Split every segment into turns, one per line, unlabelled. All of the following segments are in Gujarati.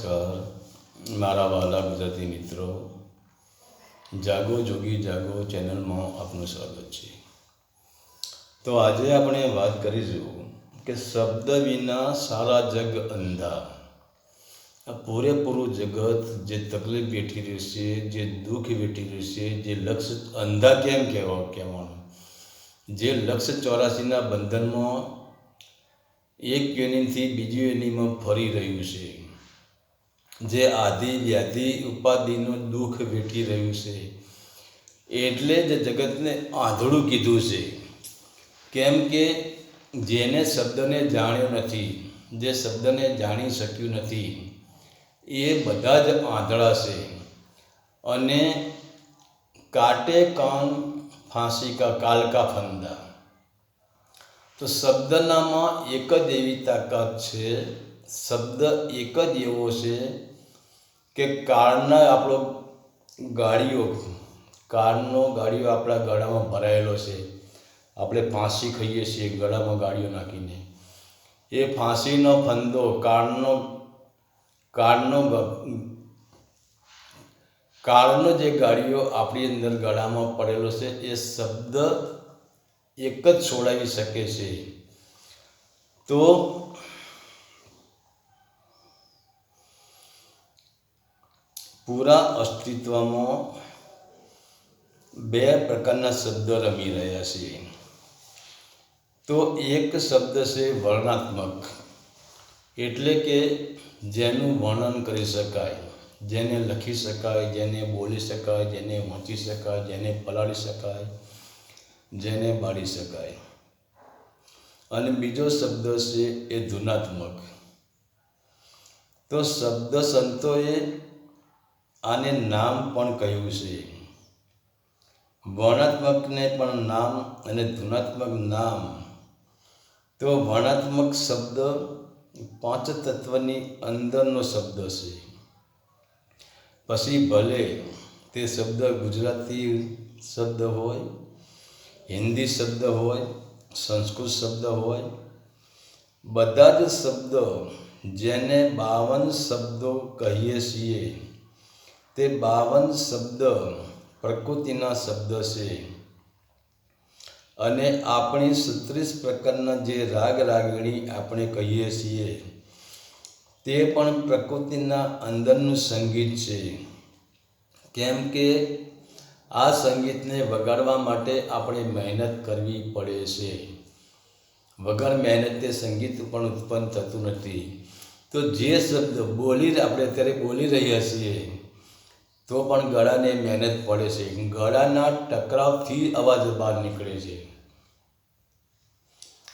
નમસ્કાર. મારા વાલા ગુજરાતી મિત્રો, જાગો જોગી જાગો ચેનલમાં આપનું સ્વાગત છે. તો આજે આપણે વાત કરીશું કે શબ્દ વિના સારા જગ અંધા આ પૂરેપૂરું જગત જે તકલીફ વેઠી રહ્યું છે, જે દુઃખ વેઠી રહ્યું છે, જે લક્ષ અંધા કેમ કહેવા કહેવાનું? જે લક્ષ ચોરાસીના બંધનમાં એક યોનિથી બીજી યોનિમાં ફરી રહ્યું છે. જે આદિ વ્યાધિ ઉપાધિનું દુઃખ વેઠી રહ્યું છે. એટલે જ જગતને આંધળું કીધું છે. કેમ કે જેને શબ્દને જાણ્યો નથી, જે શબ્દને જાણી શક્યું નથી, એ બધા જ આંધળા છે. અને કાટે કાન ફાંસી કા કાલકા ફંદા. તો શબ્દનામાં એક જ એવી તાકાત છે, શબ્દ એક જ એવો છે કે કાળના આપણો ગાડીઓ કાળનો ગાડીઓ આપણા ગળામાં ભરાયેલો છે. આપણે ફાંસી ખાઈએ છીએ ગળામાં ગાડીઓ નાખીને. એ ફાંસીનો ફંદો કાળનો કાળનો કાળનો જે ગાડીઓ આપણી અંદર ગળામાં પડેલો છે, એ શબ્દ એક જ છોડાવી શકે છે. તો પૂરા અસ્તિત્વમાં બે પ્રકારના શબ્દ રમી રહ્યા છે. તો એક શબ્દ છે વર્ણાત્મક એટલે કે જેનું વર્ણન કરી શકાય, જેને લખી શકાય, જેને બોલી શકાય, જેને વાંચી શકાય, જેને પલાળી શકાય, જેને બાળી શકાય. અને બીજો શબ્દ છે એ ધુનાત્મક તો શબ્દ સંતોએ આને નામ પણ કહ્યું છે. વર્ણાત્મકને પણ નામ અને ધુનાત્મક નામ. તો વર્ણાત્મક શબ્દ પાંચ તત્વની અંદરનો શબ્દ છે. પછી ભલે તે શબ્દ ગુજરાતી શબ્દ હોય, હિન્દી શબ્દ હોય, સંસ્કૃત શબ્દ હોય, બધા જ શબ્દો જેને બાવન શબ્દો કહીએ છીએ. તે બાવન શબ્દ પ્રકૃતિના શબ્દ છે. અને આપણી સત્રીસ પ્રકારના જે રાગ રાગણી આપણે કહીએ છીએ, તે પણ પ્રકૃતિના અંદરનું સંગીત છે. કેમ કે આ સંગીતને વગાડવા માટે આપણે મહેનત કરવી પડે છે. વગર મહેનતે સંગીત પણ ઉત્પન્ન થતું નથી. તો જે શબ્દ બોલી આપણે અત્યારે બોલી રહ્યા છીએ તો પણ ગળાને મહેનત પડે છે. ગળાના ટકરાવથી અવાજ બહાર નીકળે છે.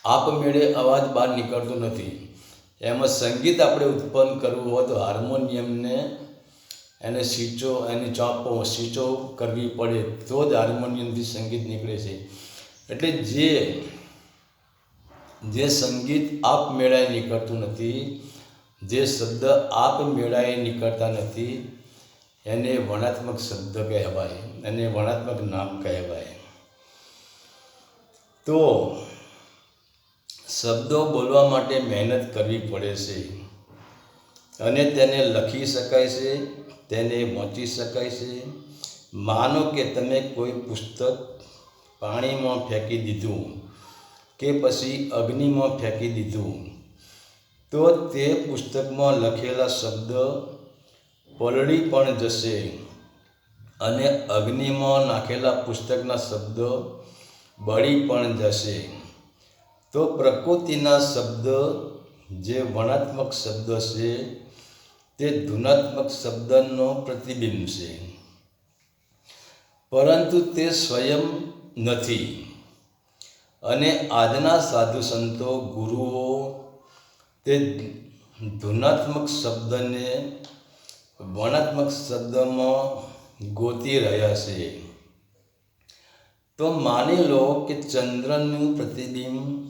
આપમેળે અવાજ બહાર નીકળતો નથી. એમાં સંગીત આપણે ઉત્પન્ન કરવું હોય તો હાર્મોનિયમને એને સીચો એની ચોપો, સ્વિચો કરવી પડે તો જ હાર્મોનિયમથી સંગીત નીકળે છે. એટલે જે જે સંગીત આપમેળાએ નીકળતું નથી, જે શબ્દ આપમેળાએ નીકળતા નથી એને વર્ણાત્મક શબ્દ કહેવાય અને વર્ણાત્મક નામ કહેવાય. તો શબ્દો બોલવા માટે મહેનત કરવી પડે છે. અને તેને લખી શકાય છે, તેને વાંચી શકાય છે. માનો કે તમે કોઈ પુસ્તક પાણીમાં ફેંકી દીધું કે પછી અગ્નિમાં ફેંકી દીધું, તો તે પુસ્તકમાં લખેલા શબ્દ પલળી પણ જશે. અને અગ્નિમાં નાખેલા પુસ્તકના શબ્દ બળી પણ જશે. તો પ્રકૃતિના શબ્દ જે વર્ણાત્મક શબ્દ છે, તે ધુનાત્મક શબ્દનો પ્રતિબિંબ છે. પરંતુ તે સ્વયં નથી. અને આજના સાધુ સંતો, ગુરુઓ તે ધુનાત્મક શબ્દને વર્ણાત્મક શબ્દમાં ગોતી રહ્યા છે. તો માની લો કે ચંદ્રનું પ્રતિબિંબ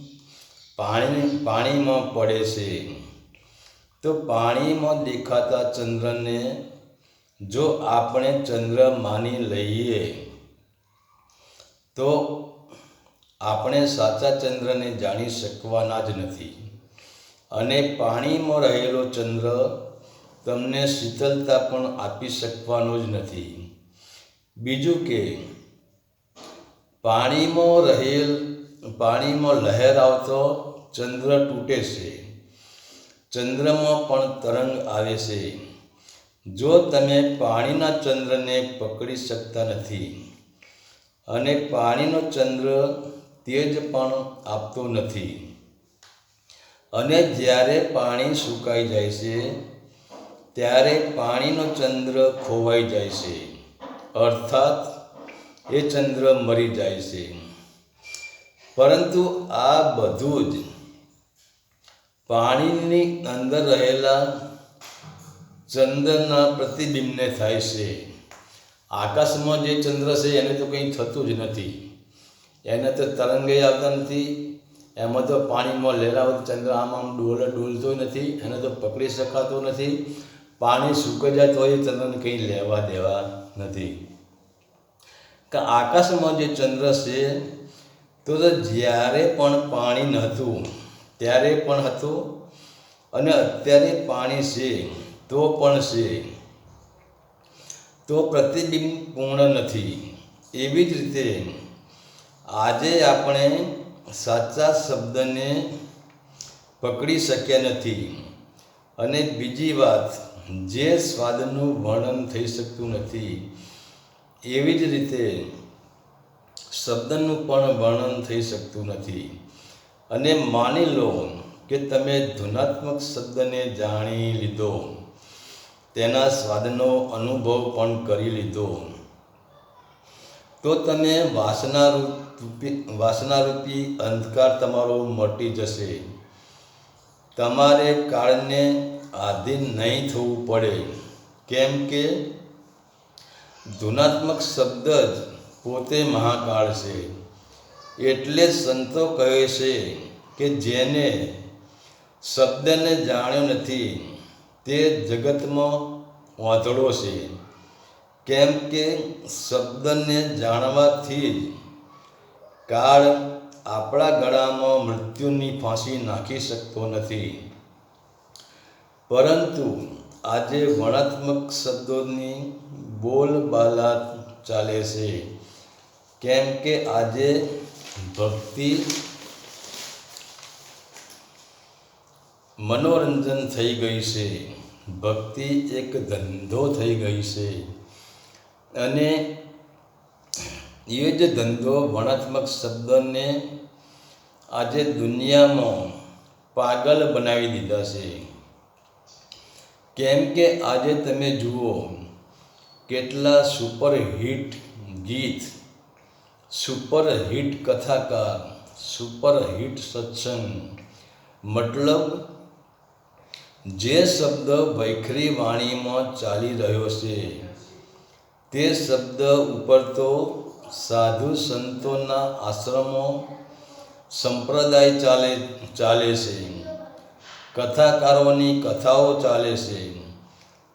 પાણી, પાણીમાં પડે છે. તો પાણીમાં દેખાતા ચંદ્રને જો આપણે ચંદ્ર માની લઈએ, તો આપણે સાચા ચંદ્રને જાણી શકવાના જ નથી. અને પાણીમાં રહેલો ચંદ્ર તમને શીતળતા પણ આપી શકવાનો જ નથી. બીજું કે, પાણીમાં રહેલ, પાણીમાં લહેર આવતો ચંદ્ર તૂટે છે. ચંદ્રમાં પણ તરંગ આવે છે. જો તમે પાણીના ચંદ્રને પકડી શકતા નથી, અને પાણીનો ચંદ્ર તેજ પણ આપતો નથી, અને જ્યારે પાણી સુકાઈ જાય છે ત્યારે પાણીનો ચંદ્ર ખોવાઈ જાય છે. અર્થાત, એ ચંદ્ર મરી જાય છે. પરંતુ આ બધું જ પાણીની અંદર રહેલા ચંદ્રના પ્રતિબિંબને થાય છે. આકાશમાં જે ચંદ્ર છે, એને તો કંઈ થતું જ નથી. એને તો તરંગે આવતા નથી. એમાં તો પાણીમાં લહેરાવતો ચંદ્ર આમ આમ ડોલ ડોલતો નથી. એને તો પકડી શકાતો નથી. પાણી સૂકાઈ જાય તો એ ચંદ્રને કંઈ લેવા દેવા નથી. કે આકાશમાં જે ચંદ્ર છે, તો તો જ્યારે પણ પાણી નહોતું, ત્યારે પણ હતું અને અત્યારે પાણી છે, તો પણ છે. તો પ્રતિબિંબ પૂર્ણ નથી. એવી જ રીતે આજે આપણે સાચા શબ્દને પકડી શક્યા નથી. અને બીજી વાત, જે સ્વાદનું વર્ણન થઈ શકતું નથી, એવી જ રીતે શબ્દનું પણ વર્ણન થઈ શકતું નથી. અને માની લો કે તમે ધુનાત્મક શબ્દને જાણી લીધો, તેના સ્વાદનો અનુભવ પણ કરી લીધો, તો તમે વાસનારૂપ, વાસનારૂપી અંધકાર તમારો મટી જશે. તમારે કાળને આધીન નહીં થવું પડે. કેમ કે ધુનાત્મક શબ્દ જ પોતે મહાકાળ છે. એટલે સંતો કહે છે કે જેને શબ્દને જાણ્યો નથી, તે જગતમાં વાંધળો છે. કેમ કે શબ્દને જાણવાથી જ કાળ આપણા ગળામાં મૃત્યુની ફાંસી નાખી શકતો નથી. પરંતુ આજે વર્ણાત્મક શબ્દોની બોલબાલા ચાલે છે. કેમ કે આજે ભક્તિ મનોરંજન થઈ ગઈ છે. ભક્તિ એક ધંધો થઈ ગઈ છે. અને એ જ ધંધો વર્ણાત્મક શબ્દને આજે દુનિયામાં પાગલ બનાવી દીધા છે. કેમ કે આજે તમે જુઓ, કેટલા સુપરહિટ ગીત સુપરહિટ કથાકાર સુપરહિટ સત્સંગ, મતલબ જે શબ્દ વૈખરી વાણીમાં ચાલી રહ્યો છે, તે શબ્દ ઉપર તો સાધુ સંતોના આશ્રમો સંપ્રદાય ચાલે ચાલે છે. કથાકારોની કથાઓ ચાલે છે.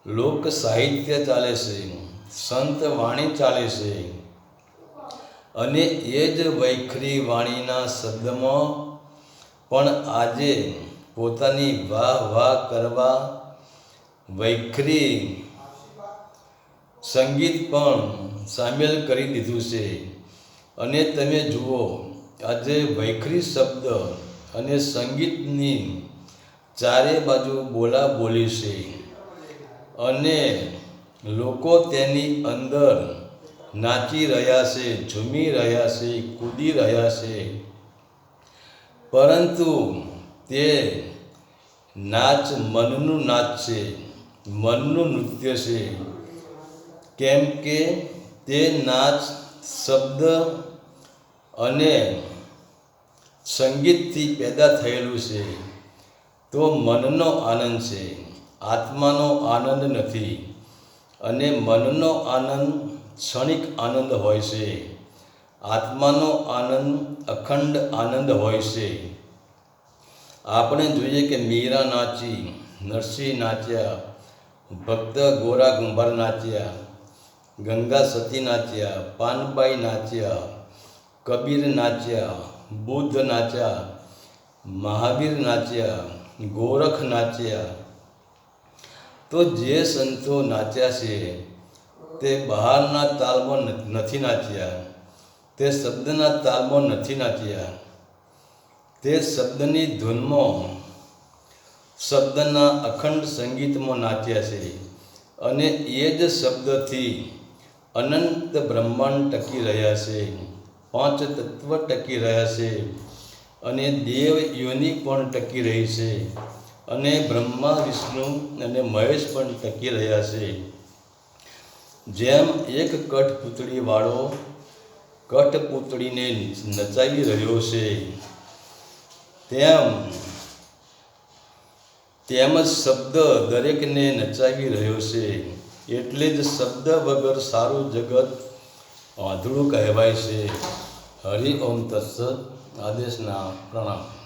લોક સાહિત્ય ચાલે છે. સંત વાણી ચાલે છે. અને એ જ વૈખરી વાણીના શબ્દમાં પણ આજે પોતાની વાહ વાહ કરવા વૈખરી સંગીત પણ સામેલ કરી દીધું છે. અને તમે જુઓ, આજે વૈખરી શબ્દ અને સંગીતની ચારે બાજુ બોલા બોલી છે. અને લોકો તેની અંદર નાચી રહ્યા છે, ઝૂમી રહ્યા છે, કૂદી રહ્યા છે. પરંતુ તે નાચ મનનું નાચ છે, મનનું નૃત્ય છે. કેમ કે તે નાચ, શબ્દ અને સંગીતથી પેદા થયેલું છે. તો મનનો આનંદ છે. આત્માનો આનંદ નથી અને મનનો આનંદ ક્ષણિક આનંદ હોય છે. આત્માનો આનંદ અખંડ આનંદ હોય છે. આપણે જોઈએ કે મીરા નાચી, નરસિંહ નાચ્યા, ભક્ત ગોરા ગુંભાર નાચ્યા ગંગા સતી નાચ્યા, પાનબાઈ નાચ્યા, કબીર નાચ્યા, બુદ્ધ નાચ્યા, મહાવીર નાચ્યા, ગોરખ નાચ્યા. તો જે સંતો નાચ્યા છે, તે બહારના તાલમાં નથી નાચ્યા. તે શબ્દના તાલમાં નથી નાચ્યા. તે શબ્દની ધૂનમાં શબ્દના અખંડ સંગીતમાં નાચ્યા છે. અને એ જ શબ્દથી અનંત બ્રહ્માંડ ટકી રહ્યા છે, પાંચ તત્વ ટકી રહ્યા છે અને દેવ યોનિ પણ ટકી રહી છે અને બ્રહ્મા, વિષ્ણુ અને મહેશ પણ ટકી રહ્યા છે. જેમ એક કઠપૂતળીવાળો કઠપૂતળીને નચાવી રહ્યો છે, તેમ તેમ શબ્દ દરેકને નચાવી રહ્યો છે. એટલે જ શબ્દ વગર સારું જગત આંધળું કહેવાય છે. હરિ ઓમ તત્સ આદેશના પ્રણામ.